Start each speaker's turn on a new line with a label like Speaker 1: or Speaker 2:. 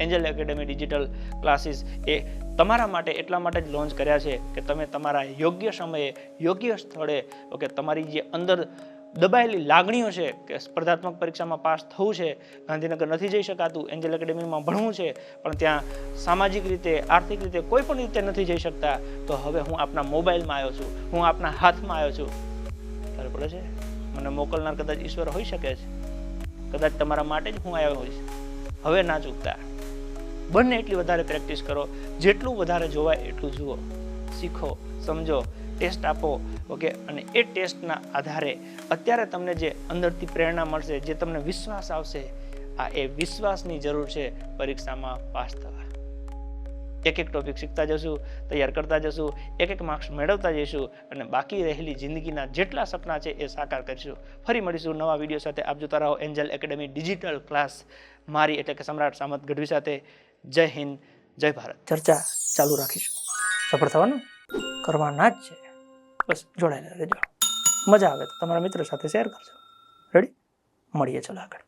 Speaker 1: Angel academy digital classes એ તમારા માટે એટલા માટે જ લોન્ચ કર્યા છે કે તમે તમારા યોગ્ય સમયે, યોગ્ય સ્થળે, ઓકે, તમારી જે અંદર દબાયેલી લાગણીઓ છે કે સ્પર્ધાત્મક પરીક્ષામાં પાસ થવું છે, ગાંધીનગર નથી જઈ શકાતું, એન્જલ એકેડેમીમાં ભણવું છે, પણ ત્યાં સામાજિક રીતે, આર્થિક રીતે કોઈ પણ રીતે નથી જઈ શકતા, તો હવે હું આપના મોબાઈલમાં આવ્યો છું, હું આપના હાથમાં આવ્યો છું. ખબર પડે છે? મને મોકલનાર કદાચ ઈશ્વર હોઈ શકે છે. કદાચ તમારા માટે જ હું આવ્યો હોઈશ. હવે ના ચૂકતા. બંને એટલી વધારે પ્રેક્ટિસ કરો, જેટલું વધારે જોવાય એટલું જુઓ, શીખો, સમજો, ટેસ્ટ આપો, ઓકે? અને એ ટેસ્ટના આધારે અત્યારે તમને જે અંદરથી પ્રેરણા મળશે, જે તમને વિશ્વાસ આવશે, આ એ વિશ્વાસની જરૂર છે પરીક્ષામાં પાસ થવા. એક એક ટોપિક શીખતા જશું, તૈયાર કરતા જશું, એક એક માર્ક્સ મેળવતા જઈશું અને બાકી રહેલી જિંદગીના જેટલા સપના છે એ સાકાર કરીશું. ફરી મળીશું નવા વીડિયો સાથે. આપ જોતા રહો એન્જલ એકેડેમી ડિજિટલ ક્લાસ મારી એટલે કે સમ્રાટ સામત ગઢવી સાથે. જય હિન્દ, જય ભારત. ચર્ચા ચાલુ રાખીશું. સફળ થવાનું કરવાના જ છે. બસ જોડાયેલા રહેજો. મજા આવે તો તમારા મિત્રો સાથે શેર કરજો. રેડી મળીએ ચલો આગળ.